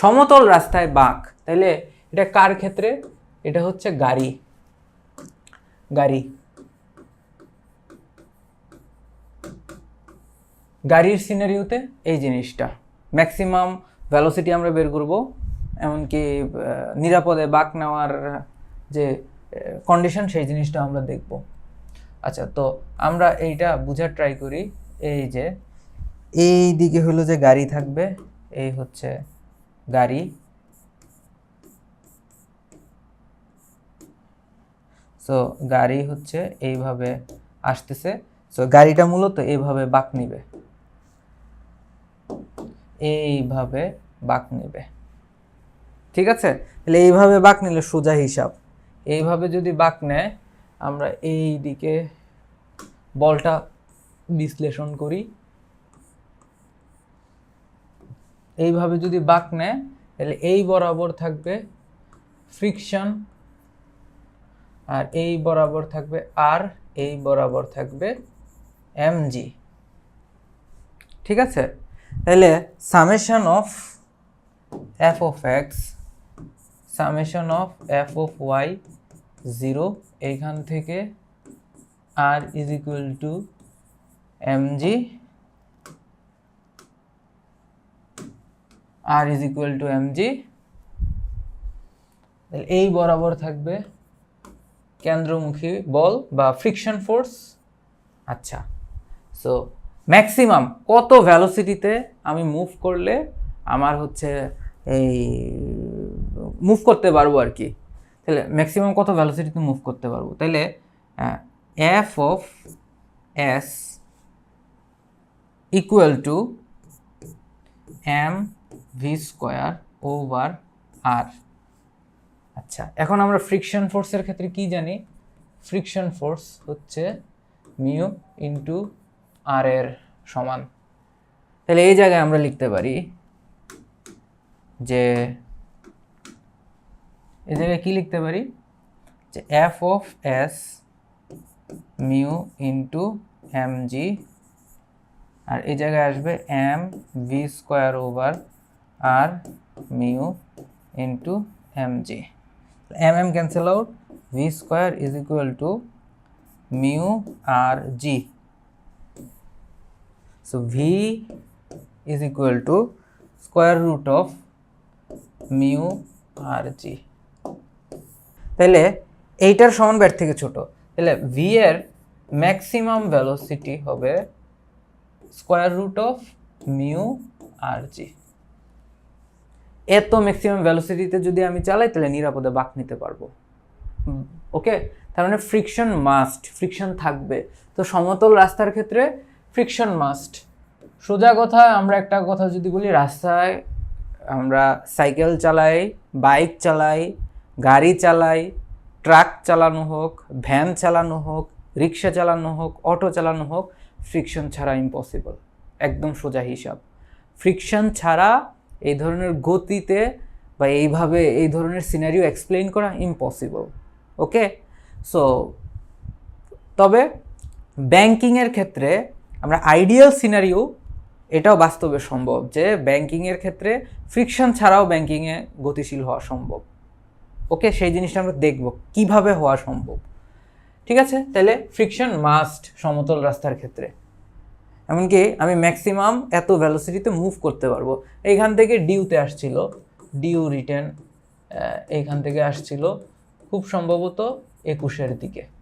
সমতল রাস্তায় বাঁক। তাইলে এটা কার ক্ষেত্রে? এটা হচ্ছে গাড়ি। গাড়ি। গাড়ির সিনারিওতে এই জিনিসটা। ম্যাক্সিমাম ভ্যালোসিটি আমরা বের করব, এমনকি নিরাপদে বাঁক নেওয়ার যে কন্ডিশন সেই জিনিসটা আমরা দেখব। আচ্ছা তো আমরা এইটা বোঝার ট্রাই করি। এই যে, এই দিকে হলো যে গাড়ি থাকবে, এই হচ্ছে গাড়ি। সো গাড়ি হচ্ছে এইভাবে আসতেছে। সো গাড়িটা মূলত এইভাবে বাঁক নিবে। এইভাবে বাঁক নেবে। ঠিক আছে? তাহলে এইভাবে বাঁক নিলে সোজা হিসাব। এইভাবে যদি বাঁক নেয়, আমরা এই দিকে বলটা বিশ্লেষণ করি। এইভাবে যদি বাঁক নেয়, তাহলে এই বরাবর থাকবে ফ্রিকশন আর এই বরাবর থাকবে আর এই বরাবর থাকবে এমজি ঠিক আছে? তাহলে summation of F of X summation of F of Y zero এইখান থেকে R is equal to MG R is equal to MG তাহলে এই বরাবর থাকবে কেন্দ্রমুখী বল বা ফ্রিকশন ফোর্স আচ্ছা সো ম্যাক্সিমাম কত ভ্যালোসিটিতে আমি মুভ করলে আমার হচ্ছে এই মুভ করতে পারব আর কি? তাহলে ম্যাক্সিমাম কত ভ্যালোসিটিতে মুভ করতে পারব? তাহলে F of S equal to M V square over R আচ্ছা এখন আমরা ফ্রিকশন ফোর্সের ক্ষেত্রে কি জানি? ফ্রিকশন ফোর্স হচ্ছে মিউ ইন্টু আর এর সমান। তাহলে এই জায়গায় আমরা লিখতে পারি যে, এই জায়গায় কি লিখতে পারি? যে F of S mu into M G R এই জায়গায় আসবে M V square over R mu into M G. M M cancel out, V square is equal to mu R G. So V is equal to square root of mu R G. তাহলে এইটার সমান ব্যাট থেকে ছোট। তাহলে V এর maximum velocity হবে square root of mu R G. এত ম্যাক্সিমাম ভ্যালোসিটিতে যদি আমি চালাই, তাহলে নিরাপদে বাঁক নিতে পারব। ওকে? তার মানে ফ্রিকশন মাস্ট ফ্রিকশন থাকবে। তো সমতল রাস্তার ক্ষেত্রে ফ্রিকশন মাস্ট সোজা কথা আমরা একটা কথা যদি বলি, রাস্তায় আমরা সাইকেল চালাই বাইক চালাই, গাড়ি চালাই ট্রাক চালানো হোক ভ্যান চালানো হোক রিক্সা চালানো হোক অটো চালানো হোক ফ্রিকশন ছাড়া ইম্পসিবল একদম সোজা হিসাব। ফ্রিকশন ছাড়া এই ধরনের গতিতে বা এইভাবে এই ধরনের সিনারিও এক্সপ্লেন করা ইম্পসিবল ওকে সো তবে ব্যাংকিংয়ের ক্ষেত্রে আমরা আইডিয়াল সিনারিও এটাও বাস্তবে সম্ভব যে ব্যাংকিংয়ের ক্ষেত্রে ফ্রিকশন ছাড়াও ব্যাংকিংয়ে গতিশীল হওয়া সম্ভব ওকে সেই জিনিসটা আমরা দেখব কীভাবে হওয়া সম্ভব, ঠিক আছে? তাহলে ফ্রিকশন মাস্ট সমতল রাস্তার ক্ষেত্রে। এমনকি আমি ম্যাক্সিমাম এত ভ্যালোসিটিতে মুভ করতে পারব। এইখান থেকে ডিউতে আসছিল। ডিউ রিটার্ন এইখান থেকে আসছিল। খুব সম্ভবত একুশের দিকে।